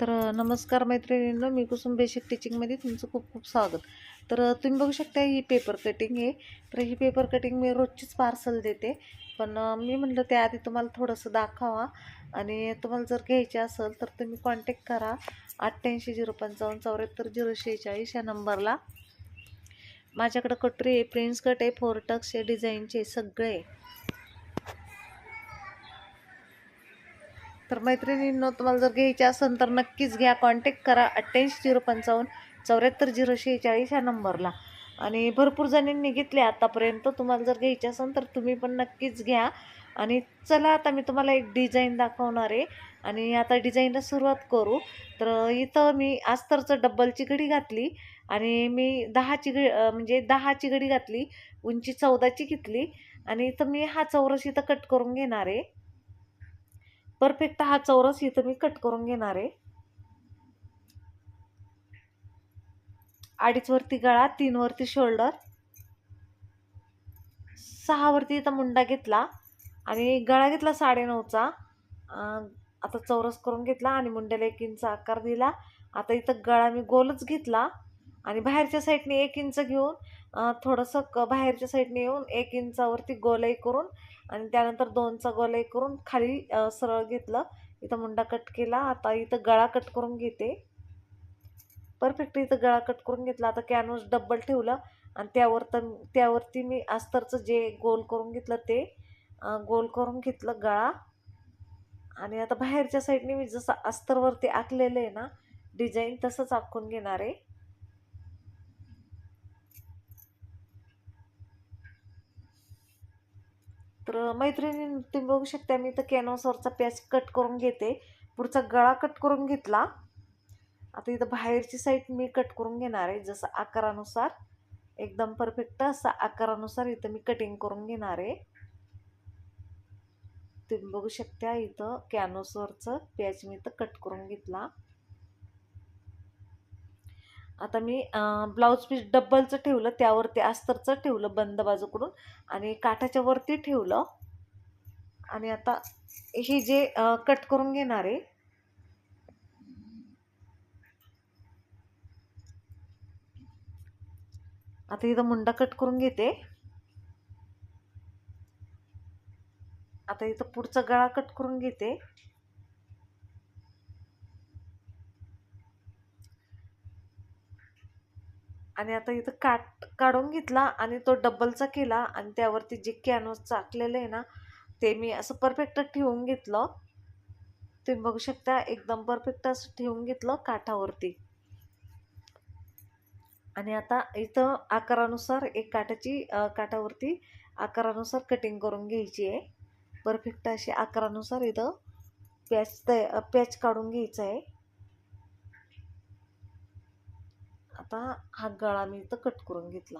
तर नमस्कार मैत्रिणींनो मी कुसुम बेसिक टीचिंगमध्ये तुमचं खूप खूप स्वागत. तर तुम्ही बघू शकता ही पेपर कटिंग आहे. तर ही पेपर कटिंग मी रोजचीच पार्सल देते. पण मी म्हटलं त्याआधी तुम्हाला थोडंसं दाखवा. आणि तुम्हाला जर घ्यायचे असेल तर तुम्ही कॉन्टॅक्ट करा. अठ्ठ्याऐंशी झिरो पंचावन्न चौऱ्याहत्तर झिरो शेहेचाळीस या नंबरला. माझ्याकडं कटरी आहे प्रिन्स कट आहे फोर टक्स आहे डिझाईनचे सगळे तर मैत्रिणींनो तुम्हाला जर घ्यायचे असेल तर नक्कीच घ्या. कॉन्टॅक्ट करा अठ्ठ्याऐंशी झिरो पंचावन्न चौऱ्याहत्तर झिरो शेहेचाळीस ह्या नंबरला. आणि भरपूर जणींनी घेतले आतापर्यंत. तुम्हाला जर घ्यायचे असेल तर तुम्ही पण नक्कीच घ्या. आणि चला आता मी तुम्हाला एक डिझाईन दाखवणार आहे. आणि आता डिझाईनला सुरुवात करू. तर इथं मी अस्तरचं डब्बलची घडी घातली. आणि मी दहाची घडी म्हणजे दहाची घडी घातली. उंची चौदाची घेतली. आणि इथं मी हा चौरस इथं कट करून घेणार आहे. परफेक्ट हा चौरस इथं मी कट करून घेणार आहे. अडीचवरती गळा तीनवरती शोल्डर सहावरती इथं मुंडा घेतला आणि गळा घेतला साडेनऊचा आता चौरस करून घेतला आणि मुंड्याला एक इंच आकार दिला. आता इथं गळा मी गोलच घेतला आणि बाहेरच्या साईडने एक इंच घेऊन थोडंसं क बाहेरच्या साईडने येऊन एक इंचावरती गोलाई करून आणि त्यानंतर दोनचा गोलाई करून खाली सरळ घेतलं. इथं मुंडा कट केला. आता इथं गळा कट करून घेते. परफेक्ट इथं गळा कट करून घेतला. आता कॅनव्हास डब्बल ठेवलं आणि त्यावर तर त्यावरती मी अस्तरचं जे गोल करून घेतलं ते गोल करून घेतलं गळा. आणि आता बाहेरच्या साईडने मी जसं अस्तरवरती आखलेलं आहे ना डिझाईन तसंच आखून घेणार आहे. तर मैत्रिणी तुम्ही बघू शकता मी तर कॅनोसवरचा पॅच कट करून घेते. पुढचा गळा कट करून घेतला. आता इथं बाहेरची साईड मी कट करून घेणार आहे जसं आकारानुसार. एकदम परफेक्ट असं आकारानुसार इथं मी कटिंग करून घेणार आहे. तुम्ही बघू शकता इथं कॅनोसवरचं पॅच मी इथं कट करून घेतला. आता मी ब्लाऊज पीस डब्बलचं ठेवलं त्यावरती अस्तरचं ठेवलं बंद बाजूकडून आणि काठाच्या वरती ठेवलं. आणि आता हे जे कट करून घेणार आहे. आता इथं मुंडा कट करून घेते. आता इथं पुढचा गळा कट करून घेते. आणि आता इथं काट काढून घेतला आणि तो डब्बलचा केला आणि त्यावरती जे कॅनव्हास चाकलेलं आहे ना ते मी असं परफेक्ट ठेवून घेतलं. तुम्ही बघू शकता एकदम परफेक्ट असं ठेवून घेतलं काठावरती. आणि आता इथं आकारानुसार एक काठाची काठावरती आकारानुसार कटिंग करून घ्यायची आहे. परफेक्ट अशी आकारानुसार इथं पॅच तय पॅच काढून घ्यायचा आहे. आता हा गळा मी इथं कट करून घेतला.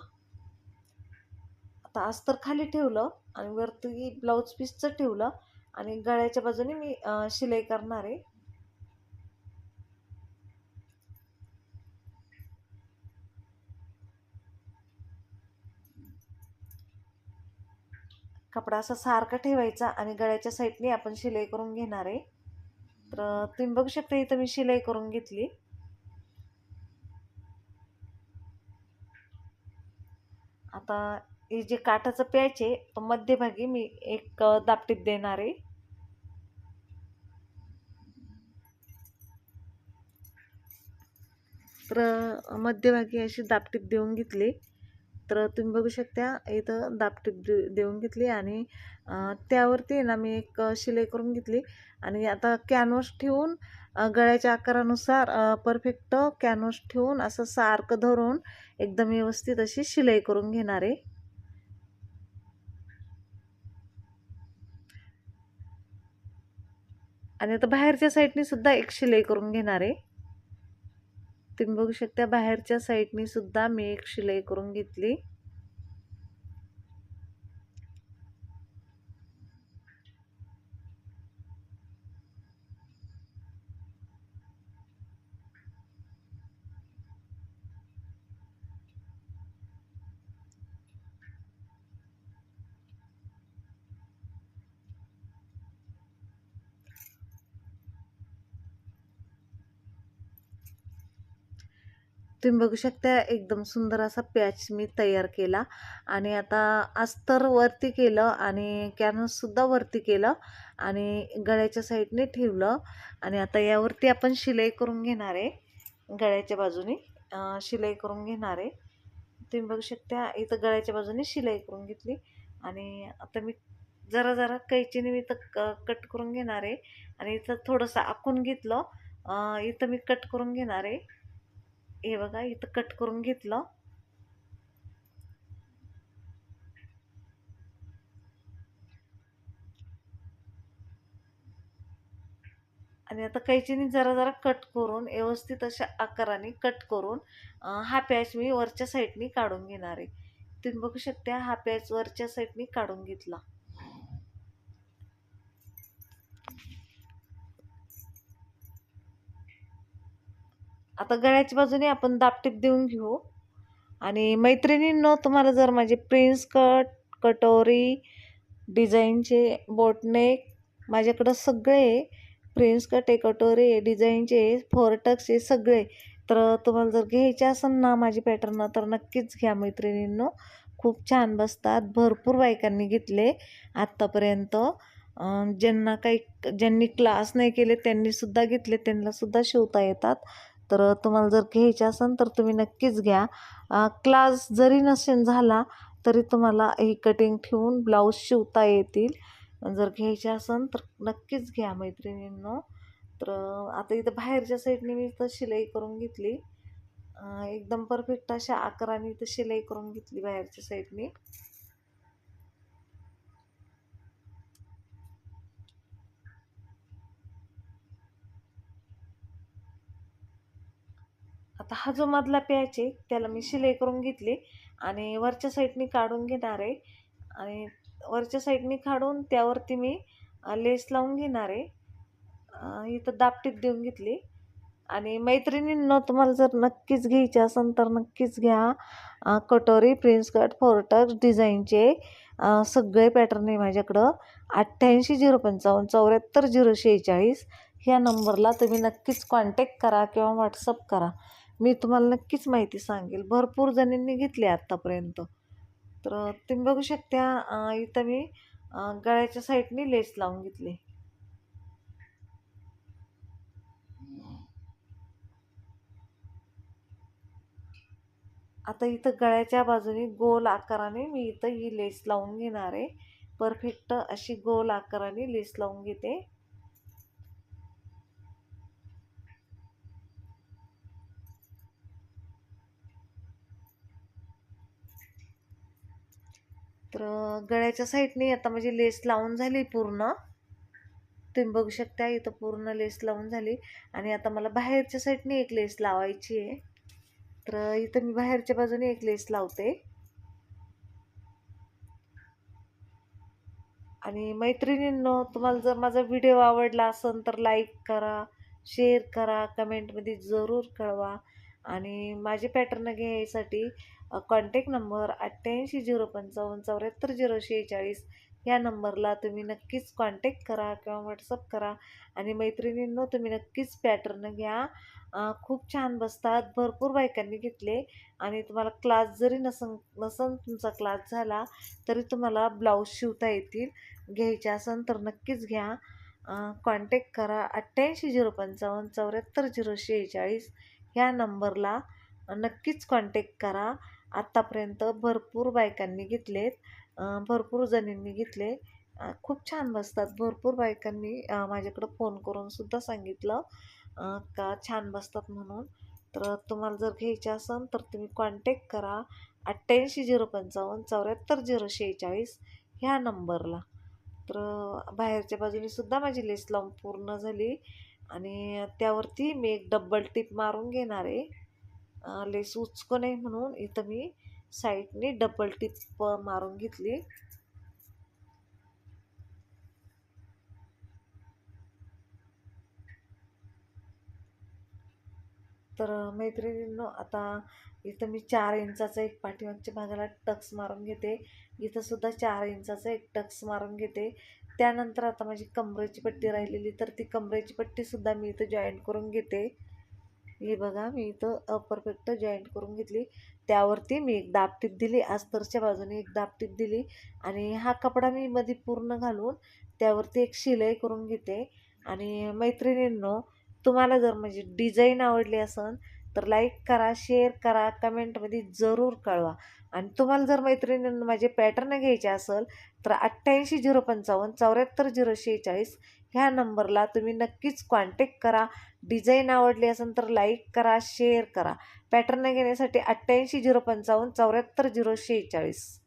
आता अस्तर खाली ठेवलं आणि वरती ब्लाऊज पीसचं ठेवलं आणि गळ्याच्या बाजूने मी शिलाई करणार आहे. कपडा असा सारखा ठेवायचा आणि गळ्याच्या साईडने आपण शिलाई करून घेणार आहे. तर तुम्ही बघू शकता इथं मी शिलाई करून घेतली. आता हे जे काठाचं प्यायचे तो मध्यभागी मी एक दापटीत देणार आहे. तर मध्यभागी अशी दापटीप देऊन घेतली. तर तुम्ही बघू शकता इथं दापटीप देऊन घेतली आणि त्यावरती ना मी एक शिलाई करून घेतली. आणि आता कॅनव्हास ठेवून गळ्याच्या आकारानुसार परफेक्ट कॅनव्हास ठेवून असं सारखं धरून एकदम व्यवस्थित अशी शिलाई करून घेणार आहे. आणि आता बाहेरच्या साईडनी सुद्धा एक शिलाई करून घेणार आहे. तुम्ही बघू शकता बाहेरच्या साईडनी सुद्धा मी एक शिलाई करून घेतली. तुम्ही बघू शकता एकदम सुंदर असा पॅच मी तयार केला. आणि आता अस्तर वरती केलं आणि कॅनसुद्धा वरती केलं आणि गळ्याच्या साईडने ठेवलं. आणि आता यावरती आपण शिलाई करून घेणार आहे. गळ्याच्या बाजूने शिलाई करून घेणार आहे. तुम्ही बघू शकता इथं गळ्याच्या बाजूने शिलाई करून घेतली. आणि आता मी जरा जरा कैचीने मी इथं क कट करून घेणार आहे. आणि इथं थोडंसं आखून घेतलं. इथं मी कट करून घेणार आहे. हे बघा इथं कट करून घेतलं. आणि आता कैचीने जरा जरा कट करून व्यवस्थित अशा आकाराने कट करून हा पॅच मी वरच्या साईडनी काढून घेणार आहे. तुम्ही बघू शकता हा पॅच वरच्या साईडनी काढून घेतला. आता गळ्याच्या बाजूने आपण दापटीप देऊन घेऊ. आणि मैत्रिणींनो तुम्हाला जर माझे प्रिन्स कट कटोरी डिझाईनचे बोटनेक माझ्याकडं सगळे प्रिन्स कट आहे कटोरे डिझाईनचे फोरटक्स हे सगळे तर तुम्हाला जर घ्यायचे असेल ना माझी पॅटर्न तर नक्कीच घ्या मैत्रिणींनो. खूप छान बसतात भरपूर बायकांनी घेतले आत्तापर्यंत. ज्यांना काही ज्यांनी क्लास नाही केले त्यांनीसुद्धा घेतले त्यांनासुद्धा शिवता येतात. तर तुम्हाला जर घ्यायचे असेल तर तुम्ही नक्कीच घ्या. क्लास जरी नसेल झाला तरी तुम्हाला ही कटिंग ठेवून ब्लाऊज शिवता येतील. जर घ्यायचे असेल तर नक्कीच घ्या मैत्रिणींनो. तर आता इथं बाहेरच्या साईडने मी इथं शिलाई करून घेतली. एकदम परफेक्ट अशा आकाराने इथं शिलाई करून घेतली बाहेरच्या साईडने. आता हा जो मधला पॅच आहे त्याला मी शिलाई करून घेतली आणि वरच्या साईडने काढून घेणार आहे. आणि वरच्या साईडने काढून त्यावरती मी लेस लावून घेणार आहे. इथं दापटीत देऊन घेतली. आणि मैत्रिणींनं तुम्हाला जर नक्कीच घ्यायचे असेल तर नक्कीच घ्या. कटोरी प्रिन्स कट फोरटक्स डिझाईनचे सगळे पॅटर्न आहे माझ्याकडं. अठ्ठ्याऐंशी झिरो पंचावन्न चौऱ्याहत्तर झिरो शेहेचाळीस. ह्या नंबरला तुम्ही नक्कीच कॉन्टॅक्ट करा किंवा व्हॉट्सअप करा. मी तुम्हाला नक्कीच माहिती सांगेल. भरपूर जणींनी घेतली आत्तापर्यंत तर तुम्ही बघू शकता इथं मी गळ्याच्या साईडने लेस लावून घेतली. आता इथं गळ्याच्या बाजूने गोल आकाराने मी इथं ही लेस लावून घेणार आहे. परफेक्ट अशी गोल आकाराने लेस लावून घेते. तर गळ्याच्या साईडने आता माझी लेस लावून झाली पूर्ण. तुम्ही बघू शकता इथं पूर्ण लेस लावून झाली. आणि आता मला बाहेरच्या साईडने एक लेस लावायची आहे. तर इथं मी बाहेरच्या बाजूने एक लेस लावते. आणि मैत्रिणींनो तुम्हाला जर माझा व्हिडिओ आवडला असेल तर लाईक करा शेअर करा कमेंटमध्ये जरूर कळवा. आणि माझे पॅटर्न घ्यायसाठी कॉन्टॅक्ट नंबर अठ्ठ्याऐंशी झिरो पंचावन्न चौऱ्याहत्तर झिरो शेहेचाळीस या नंबरला तुम्ही नक्कीच कॉन्टॅक्ट करा किंवा व्हॉट्सअप करा. आणि मैत्रिणींनो तुम्ही नक्कीच पॅटर्न घ्या. खूप छान बसतात. भरपूर बायकांनी घेतले. आणि तुम्हाला क्लास जरी नसन नसन तुमचा क्लास झाला तरी तुम्हाला ब्लाऊज शिवता येतील. घ्यायचे असन तर नक्कीच घ्या. कॉन्टॅक्ट करा. अठ्ठ्याऐंशी झिरो पंचावन्न चौऱ्याहत्तर झिरो शेहेचाळीस ह्या नंबरला नक्कीच कॉन्टॅक्ट करा. आत्तापर्यंत भरपूर बायकांनी घेतलेत. भरपूर जणींनी घेतले. खूप छान बसतात. भरपूर बायकांनी माझ्याकडं फोन करून सुद्धा सांगितलं का छान बसतात म्हणून. तर तुम्हाला जर घ्यायचे असेल तर तुम्ही कॉन्टॅक्ट करा. अठ्ठ्याऐंशी झिरो पंचावन्न चौऱ्याहत्तर झिरो शेहेचाळीस ह्या नंबरला. तर बाहेरच्या बाजूने सुद्धा माझी लेस लावून पूर्ण झाली. आणि त्यावरती मी एक डबल टिप मारून घेणार आहे. लेस उचको नाही म्हणून इथं मी साईडने डबल टिप मारून घेतली. तर मैत्रिणींनो आता इथं मी चार इंचाचा एक पाठीमागच्या भागाला टक्स मारून घेते. इथंसुद्धा चार इंचाचा एक टक्स मारून घेते. त्यानंतर आता माझी कमरेची पट्टी राहिलेली तर ती कमरेची पट्टीसुद्धा मी इथं जॉईंट करून घेते. हे बघा मी इथं परफेक्ट जॉईंट करून घेतली. त्यावरती मी एक दापटीप दिली. अस्तरच्या बाजूने एक दापटीप दिली. आणि हा कपडा मी मध्ये पूर्ण घालून त्यावरती एक शिलाई करून घेते. आणि मैत्रिणींनो तुम्हाला जर म्हणजे डिझाईन आवडली असेल तर लाईक करा शेअर करा कमेंटमध्ये जरूर कळवा. आणि तुम्हाला जर मैत्रिणींना माझे पॅटर्न घ्यायचे असेल तर अठ्ठ्याऐंशी झिरो पंचावन्न चौऱ्याहत्तर झिरो शेहेचाळीस ह्या नंबरला तुम्ही नक्कीच कॉन्टॅक्ट करा. डिझाईन आवडली असेल तर लाईक करा शेअर करा. पॅटर्न घेण्यासाठी अठ्ठ्याऐंशी झिरो पंचावन्न चौऱ्याहत्तर झिरो शेहेचाळीस.